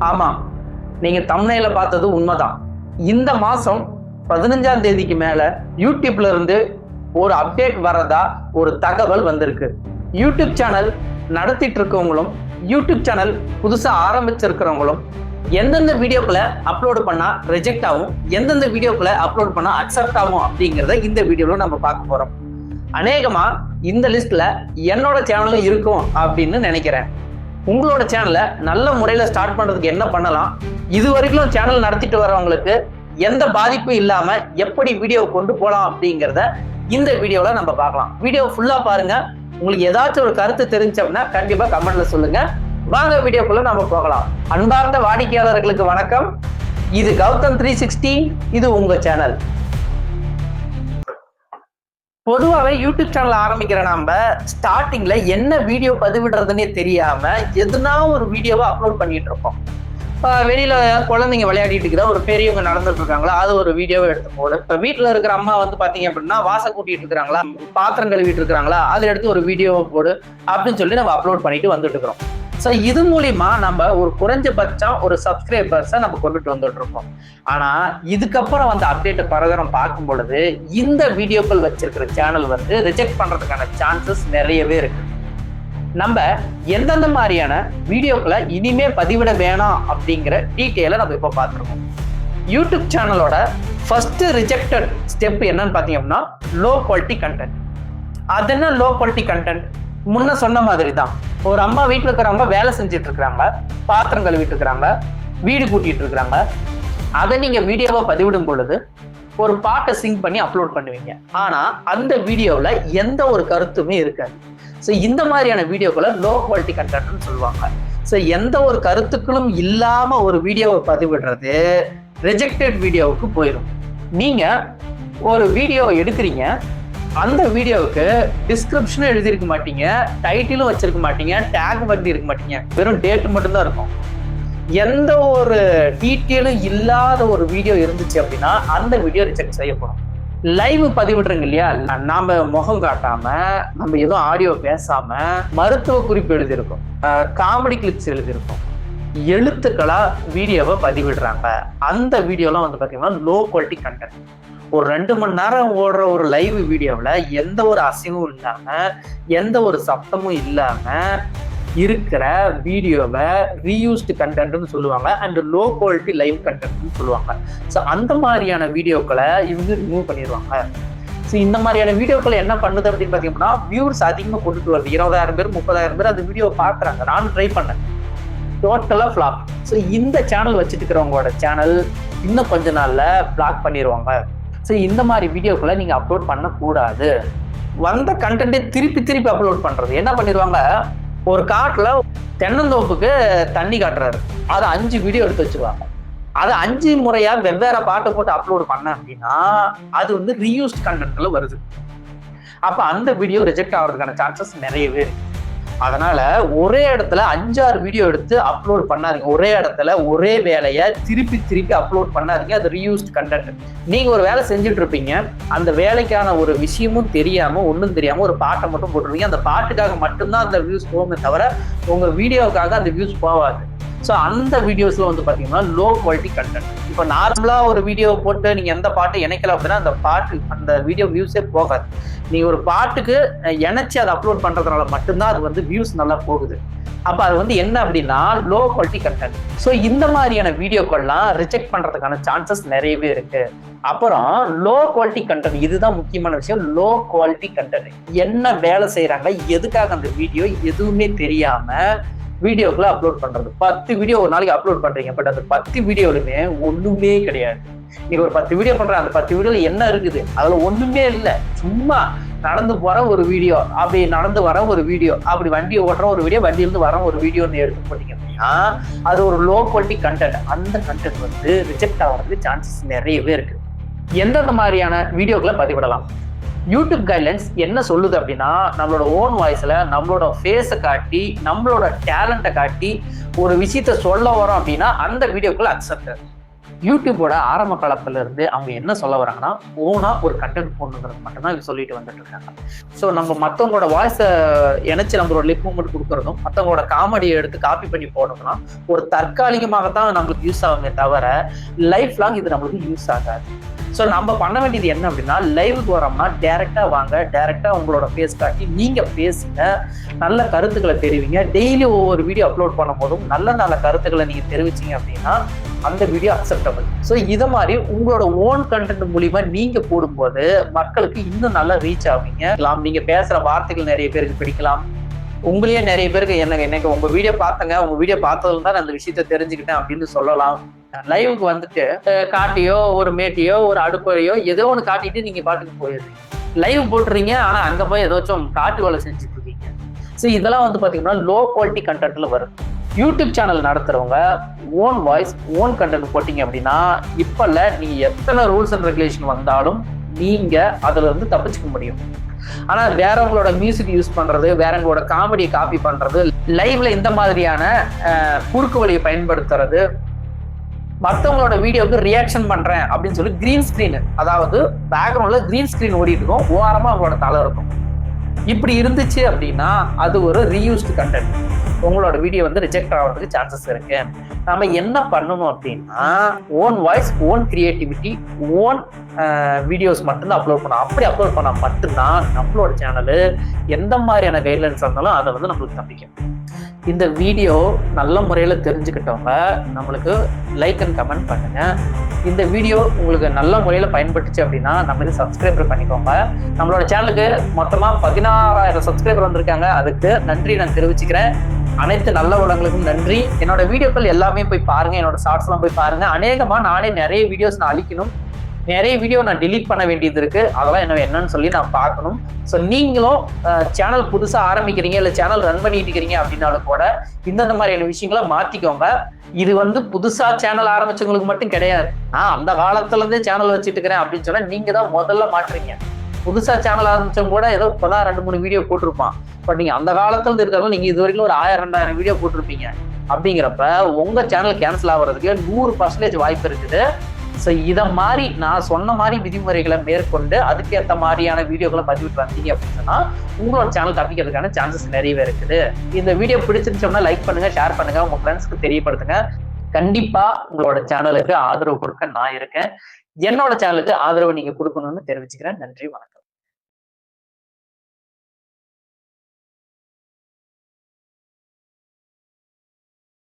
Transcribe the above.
ஆமா. நீங்க தமிழ்ல பார்த்தது உண்மைதான். இந்த மாசம் பதினஞ்சாம் தேதிக்கு மேல யூடியூப்ல இருந்து ஒரு அப்டேட் வரதா ஒரு தகவல் வந்திருக்கு. யூடியூப் சேனல் நடத்திட்டு இருக்கவங்களும் யூடியூப் சேனல் புதுசாக ஆரம்பிச்சிருக்கிறவங்களும் எந்தெந்த வீடியோக்களை அப்லோடு பண்ணால் ரிஜெக்ட் ஆகும் எந்தெந்த வீடியோக்களை அப்லோட் பண்ணால் அக்செப்ட் ஆகும் அப்படிங்கிறத இந்த வீடியோவில் நம்ம பார்க்க போகிறோம் அநேகமாக இந்த லிஸ்ட்டில் என்னோட சேனலும் இருக்கும் அப்படின்னு நினைக்கிறேன். உங்களோட சேனலை நல்ல முறையில் ஸ்டார்ட் பண்ணுறதுக்கு என்ன பண்ணலாம்? இது வரைக்கும் சேனல் நடத்திட்டு வரவங்களுக்கு எந்த பாதிப்பும் இல்லாமல் எப்படி வீடியோ கொண்டு போகலாம் அப்படிங்கிறத இந்த வீடியோவில் நம்ம பார்க்கலாம். வீடியோ ஃபுல்லாக பாருங்கள் உங்களுக்கு ஏதாச்சும் ஒரு கருத்து தெரிஞ்சு அப்படின்னா கண்டிப்பாக கமெண்ட்டில் சொல்லுங்கள் வாங்க வீடியோக்குள்ளே நம்ம போகலாம். அன்பார்ந்த வாடிக்கையாளர்களுக்கு வணக்கம். இது கௌதம் த்ரீ சிக்ஸ்டி இது உங்கள் சேனல் பொதுவாகவே யூடியூப் சேனல் ஆரம்பிக்கிற நாம ஸ்டார்டிங்ல என்ன வீடியோ பதிவிடுறதுன்னே தெரியாம எதுனா ஒரு வீடியோவை அப்லோட் பண்ணிட்டு இருக்கோம். இப்போ வெளியில குழந்தைங்க விளையாடிட்டு இருக்கிற ஒரு பெரியவங்க நடந்துட்டு இருக்காங்களா அது ஒரு வீடியோவை எடுத்து போடு. இப்போ வீட்டில் இருக்கிற அம்மா வந்து பாத்தீங்க அப்படின்னா வாசல் கூட்டிட்டு இருக்கிறாங்களா பாத்திரம் கழுவிட்டு இருக்கிறாங்களா அதை எடுத்து ஒரு வீடியோவை போடு அப்படின்னு சொல்லி நம்ம அப்லோட் பண்ணிட்டு வந்துட்டு இருக்கிறோம். ஸோ இது மூலிமா நம்ம ஒரு குறைஞ்சபட்சம் ஒரு சப்ஸ்கிரைபர்ஸை நம்ம கொண்டுட்டு வந்துட்டு இருக்கோம். ஆனால் இதுக்கப்புறம் வந்து அப்டேட்டை பரதரம் பார்க்கும் பொழுது இந்த வீடியோக்கள் வச்சிருக்கிற சேனல் வந்து ரிஜெக்ட் பண்ணுறதுக்கான சான்சஸ் நிறையவே இருக்கு. நம்ம எந்தெந்த மாதிரியான வீடியோக்களை இனிமே பதிவிட வேணாம் அப்படிங்கிற டீட்டெயிலை நம்ம இப்போ பார்த்துருக்கோம். யூடியூப் சேனலோட ஃபர்ஸ்ட் ரிஜெக்டட் ஸ்டெப் என்னன்னு பார்த்தீங்க அப்படின்னா லோ குவாலிட்டி கண்டென்ட் அது என்ன லோ குவாலிட்டி கண்டென்ட் முன்ன சொன்ன மாதிரி தான் ஒரு அம்மா வீட்டில் இருக்கிறவங்க வேலை செஞ்சுட்டு இருக்கிறாங்க. பாத்திரம் கழுவிட்டு இருக்கிறாங்க. வீடு கூட்டிட்டு இருக்கிறாங்க. அதை நீங்க வீடியோவா பதிவிடும் பொழுது ஒரு பாட்டை சிங் பண்ணி அப்லோட் பண்ணுவீங்க. ஆனா அந்த வீடியோவில் எந்த ஒரு கருத்துமே இருக்காது. ஸோ இந்த மாதிரியான வீடியோக்களை லோ குவாலிட்டி கண்டென்ட்னு சொல்லுவாங்க. ஸோ எந்த ஒரு கருத்துக்களும் இல்லாம ஒரு வீடியோவை பதிவிடுறது ரிஜெக்டட் வீடியோவுக்கு போயிடும் நீங்க ஒரு வீடியோ எடுக்கிறீங்க. அந்த வீடியோவுக்கு டிஸ்கிரிப்ஷனும் எழுதியிருக்க மாட்டீங்க டைட்டிலும் வச்சிருக்க மாட்டீங்க டேக் பண்ணி இருக்க மாட்டீங்க. வெறும் டேட் மட்டும்தான் இருக்கும். எந்த ஒரு டீட்டெயிலும் இல்லாத ஒரு வீடியோ இருந்துச்சு அப்படின்னா அந்த வீடியோ ரிஜெக்ட் செய்யப்படும். லைவ் பதிவிடுறீங்க இல்லையா? நாம முகம் காட்டாம நம்ம எதுவும் ஆடியோ பேசாம மருத்துவ குறிப்பு எழுதியிருக்கோம். காமெடி கிளிப்ஸ் எழுதியிருக்கோம். எழுத்துக்களாக வீடியோவை பதிவிடுறாங்க. அந்த வீடியோலாம் வந்து பார்த்தீங்கன்னா லோ குவாலிட்டி கண்டென்ட் ஒரு ரெண்டு மணி நேரம் ஓடுற ஒரு லைவ் வீடியோவில் எந்த ஒரு அசைவும் இல்லாமல் எந்த ஒரு சத்தமும் இல்லாமல் இருக்கிற வீடியோவை ரீயூஸ்டு கண்டென்ட்னு சொல்லுவாங்க அண்ட் லோ குவாலிட்டி லைவ் கண்டென்ட்னு சொல்லுவாங்க. ஸோ அந்த மாதிரியான வீடியோக்களை இவங்க ரிமூவ் பண்ணிடுவாங்க ஸோ இந்த மாதிரியான வீடியோக்கள் என்ன பண்ணுது அப்படின்னு பார்த்தீங்கன்னா வியூவர்ஸ் அதிகமாக கொண்டுட்டு வருது. இருபதாயிரம் பேர் முப்பதாயிரம் பேர் அந்த வீடியோ பார்க்குறாங்க நான் ட்ரை பண்ணேன். டோட்டலாக ஃப்ளாப் ஸோ இந்த சேனல் வச்சுட்டு இருக்கிறவங்களோட சேனல் இன்னும் கொஞ்ச நாளில் பிளாக் பண்ணிடுவாங்க ஸோ இந்த மாதிரி வீடியோக்களை நீங்கள் அப்லோட் பண்ணக்கூடாது. வந்த கண்டென்ட்டை திருப்பி திருப்பி அப்லோட் பண்ணுறது என்ன பண்ணிடுவாங்க ஒரு காட்டில் தென்னந்தோப்புக்கு தண்ணி காட்டுறாரு. அதை அஞ்சு வீடியோ எடுத்து வச்சுருவாங்க. அதை அஞ்சு முறையாக வெவ்வேறு பாட்டை போட்டு அப்லோட் பண்ண அப்படின்னா அது வந்து ரீயூஸ்ட் கண்டென்ட்டில் வருது. அப்போ அந்த வீடியோ ரிஜெக்ட் ஆகிறதுக்கான சான்சஸ் நிறையவே இருக்குது அதனால ஒரே இடத்துல அஞ்சாறு வீடியோ எடுத்து அப்லோட் பண்ணாதீங்க. ஒரே இடத்துல ஒரே வேலையை திருப்பி திருப்பி அப்லோட் பண்ணாதீங்க. அது ரீயூஸ்ட் கண்டென்ட் நீங்க ஒரு வேலை செஞ்சுட்டு இருப்பீங்க. அந்த வேலைக்கான ஒரு விஷயமும் தெரியாம ஒன்றும் தெரியாம ஒரு பாட்டை மட்டும் போட்டுருவீங்க. அந்த பாட்டுக்காக மட்டும்தான் அந்த வியூஸ் போகுமே தவிர உங்க வீடியோவுக்காக அந்த வியூஸ் போகாது ஸோ அந்த வீடியோஸில் வந்து பார்த்தீங்கன்னா லோ குவாலிட்டி கண்டென்ட் இப்போ நார்மலாக ஒரு வீடியோ போட்டு நீங்கள் எந்த பாட்டு இணைக்கல அப்படின்னா அந்த பாட்டு அந்த வீடியோ வியூஸே போகாது. நீங்கள் ஒரு பாட்டுக்கு இணைச்சி அதை அப்லோட் பண்ணுறதுனால மட்டும்தான் அது வந்து வியூஸ் நல்லா போகுது. அப்போ அது வந்து என்ன அப்படின்னா லோ குவாலிட்டி கண்டென்ட் ஸோ இந்த மாதிரியான வீடியோக்கள்லாம் ரிஜெக்ட் பண்ணுறதுக்கான சான்சஸ் நிறையவே இருக்கு. அப்புறம் லோ குவாலிட்டி கண்டென்ட் இதுதான் முக்கியமான விஷயம். லோ குவாலிட்டி கண்டென்ட் என்ன வேலை செய்கிறாங்க எதுக்காக அந்த வீடியோ எதுவுமே தெரியாமல் வீடியோக்குள்ள அப்லோட் பண்றது. பத்து வீடியோ ஒரு நாளைக்கு அப்லோட் பண்றீங்க. பட் அந்த பத்து வீடியோலுமே ஒண்ணுமே கிடையாது. நீங்க ஒரு பத்து வீடியோ பண்ற அந்த பத்து வீடியோல என்ன இருக்குது? அதுல ஒண்ணுமே இல்லை. சும்மா நடந்து போற ஒரு வீடியோ அப்படி நடந்து வர ஒரு வீடியோ அப்படி வண்டி ஓட்டுற ஒரு வீடியோ வண்டியிலிருந்து வர ஒரு வீடியோன்னு எடுத்து போட்டீங்க அப்படின்னா அது ஒரு லோ குவாலிட்டி கண்டென்ட் அந்த கண்டென்ட் வந்து ரிஜெக்ட் ஆகிறதுக்கு சான்சஸ் நிறையவே இருக்கு. எந்தெந்த மாதிரியான வீடியோக்களை பதிவிடலாம்? யூடியூப் கைட்லைன்ஸ் என்ன சொல்லுது அப்படின்னா நம்மளோட ஓன் வாய்ஸில் நம்மளோட ஃபேஸை காட்டி நம்மளோட டேலண்ட்டை காட்டி ஒரு விஷயத்த சொல்ல வரோம் அப்படின்னா அந்த வீடியோக்குள்ள அக்செப்ட் யூடியூபோட ஆரம்ப காலத்துல இருந்து அவங்க என்ன சொல்ல வராங்கன்னா ஓனா ஒரு கண்டென்ட் போடணுங்கிறது மட்டும்தான் இவங்க சொல்லிட்டு வந்துட்டு இருக்காங்க. ஸோ நம்ம மற்றவங்களோட வாய்ஸை இணைச்சு நம்மளோட லிப் மூமெண்ட் கொடுக்குறதும் மற்றவங்களோட காமெடியை எடுத்து காப்பி பண்ணி போடணும்னா ஒரு தற்காலிகமாக தான் நம்மளுக்கு யூஸ் ஆகுமே தவிர லைஃப் லாங் இது நம்மளுக்கு யூஸ் ஆகாது. ஸோ நம்ம பண்ண வேண்டியது என்ன அப்படின்னா லைவுக்கு வரோம்னா டேரெக்டாக வாங்க டேரெக்டாக உங்களோட ஃபேஸ் காட்டி நீங்கள் பேசுங்க நல்ல கருத்துக்களை தெரிவிங்க. டெய்லி ஒவ்வொரு வீடியோ அப்லோட் பண்ணும் போதும் நல்ல நல்ல கருத்துக்களை நீங்கள் தெரிவிச்சீங்க அப்படின்னா அந்த வீடியோ அக்செப்டபிள் ஸோ இதை மாதிரி உங்களோட ஓன் கண்டென்ட் மூலியமா நீங்க போடும்போது மக்களுக்கு இன்னும் நல்லா ரீச் ஆவீங்க. நீங்க பேசுற வார்த்தைகள் நிறைய பேருக்கு பிடிக்கலாம். உங்களையே நிறைய பேருக்கு என்ன எனக்கு உங்க வீடியோ பார்த்தங்க. உங்க வீடியோ பார்த்ததுல தான் நான் அந்த விஷயத்த தெரிஞ்சுக்கிட்டேன் அப்படின்னு சொல்லலாம். லைவுக்கு வந்துட்டு காட்டியோ ஒரு மேட்டியோ ஒரு அடுப்பையோ ஏதோ ஒன்று காட்டிட்டு நீங்க பாட்டுக்கு போயிடுறீங்க. லைவ் போட்டுறீங்க ஆனா அங்க போய் ஏதாச்சும் காட்டு வேலை செஞ்சுட்டு இருக்கீங்க. ஸோ இதெல்லாம் வந்து பாத்தீங்கன்னா லோ குவாலிட்டி கண்டென்ட்ல வரும். யூடியூப் சேனல் நடத்துறவங்க ஓன் வாய்ஸ் ஓன் கண்டென்ட் போட்டிங்க அப்படின்னா இப்போல்ல நீங்கள் எத்தனை ரூல்ஸ் அண்ட் ரெகுலேஷன் வந்தாலும் நீங்கள் அதிலிருந்து தப்பிச்சுக்க முடியும். ஆனால் வேறவங்களோட மியூசிக் யூஸ் பண்ணுறது வேறவங்களோட காமெடியை காப்பி பண்ணுறது லைவ்ல இந்த மாதிரியான குறுக்கு வழியை பயன்படுத்துறது மற்றவங்களோட வீடியோவுக்கு ரியாக்ஷன் பண்ணுறேன் அப்படின்னு சொல்லி கிரீன் ஸ்க்ரீன் அதாவது பேக்ரவுண்டில் கிரீன் ஸ்க்ரீன் ஓடிட்டு இருக்கும். ஓரமாக அவங்களோட தலை இருக்கும். இப்படி இருந்துச்சு அப்படின்னா அது ஒரு ரீயூஸ்டு கண்டென்ட் உங்களோட வீடியோ வந்து ரிஜெக்ட் ஆகிறதுக்கு சான்சஸ் இருக்கு. நாம என்ன பண்ணணும் அப்படின்னா own voice own creativity own videos மட்டும்தான் அப்லோட் பண்ணோம் அப்படி அப்லோட் பண்ணால் மட்டும்தான் நம்மளோட சேனலு எந்த மாதிரியான கைட்லைன்ஸ் இருந்தாலும் அதை வந்து நம்மளுக்கு தப்பிக்கும். இந்த வீடியோ நல்ல முறையில் தெரிஞ்சுக்கிட்டவங்க நம்மளுக்கு லைக் அண்ட் கமெண்ட் பண்ணுங்க. இந்த வீடியோ உங்களுக்கு நல்ல முறையில் பயன்பட்டுச்சு அப்படின்னா நம்ம இது சப்ஸ்கிரைபர் பண்ணிக்கோங்க. நம்மளோட சேனலுக்கு மொத்தமாக பதினாறாயிரம் சப்ஸ்கிரைபர் வந்திருக்காங்க. அதுக்கு நன்றி நான் தெரிவிச்சுக்கிறேன். அனைத்து நல்ல உலகங்களுக்கும் நன்றி. என்னோட வீடியோக்கள் எல்லாமே போய் பாருங்க. என்னோட ஷார்ட்ஸ்லாம் போய் பாருங்க. அநேகமாக நானே நிறைய வீடியோஸ் நான் அழிக்கணும். நிறைய வீடியோ நான் டிலீட் பண்ண வேண்டியது இருக்கு. அதெல்லாம் என்ன என்னன்னு சொல்லி நான் பார்க்கணும். ஸோ நீங்களும் சேனல் புதுசாக ஆரம்பிக்கிறீங்க இல்லை சேனல் ரன் பண்ணிட்டு இருக்கிறீங்க அப்படின்னாலும் கூட இந்தந்த மாதிரியான விஷயங்களை மாற்றிக்கோங்க இது வந்து புதுசா சேனல் ஆரம்பிச்சவங்களுக்கு மட்டும் கிடையாது. நான் அந்த காலத்துல இருந்தே சேனல் வச்சுட்டு இருக்கிறேன் அப்படின்னு சொன்னால் நீங்க தான் முதல்ல மாட்டுறீங்க புதுசா சேனல் ஆரம்பிச்சவங்க கூட ஏதோ இப்பதான் ரெண்டு மூணு வீடியோ போட்டிருப்பான். பட் நீங்க அந்த காலத்துல இருந்து இருக்கிறவங்க நீங்க இது வரைக்கும் ஒரு ஆயிரம் ரெண்டாயிரம் வீடியோ போட்டிருப்பீங்க. அப்படிங்கிறப்ப உங்க சேனல் கேன்சல் ஆகுறதுக்கு நூறு பர்சன்டேஜ் வாய்ப்பு இருக்குது. ஸோ இதை மாதிரி நான் சொன்ன மாதிரி விதிமுறைகளை மேற்கொண்டு அதுக்கேற்ற மாதிரியான வீடியோக்களை பதிவிட்டு வந்தீங்க அப்படின்னா உங்களோட சேனல் தப்பிக்கிறதுக்கான சான்சஸ் நிறையவே இருக்குது. இந்த வீடியோ பிடிச்சிருந்துச்சோம்னா லைக் பண்ணுங்க ஷேர் பண்ணுங்க உங்க ஃப்ரெண்ட்ஸ்க்கு தெரியப்படுத்துங்க. கண்டிப்பா உங்களோட சேனலுக்கு ஆதரவு கொடுக்க நான் இருக்கேன். என்னோட சேனலுக்கு ஆதரவு நீங்க கொடுக்கணும்னு தெரிவிச்சுக்கிறேன். நன்றி வணக்கம்.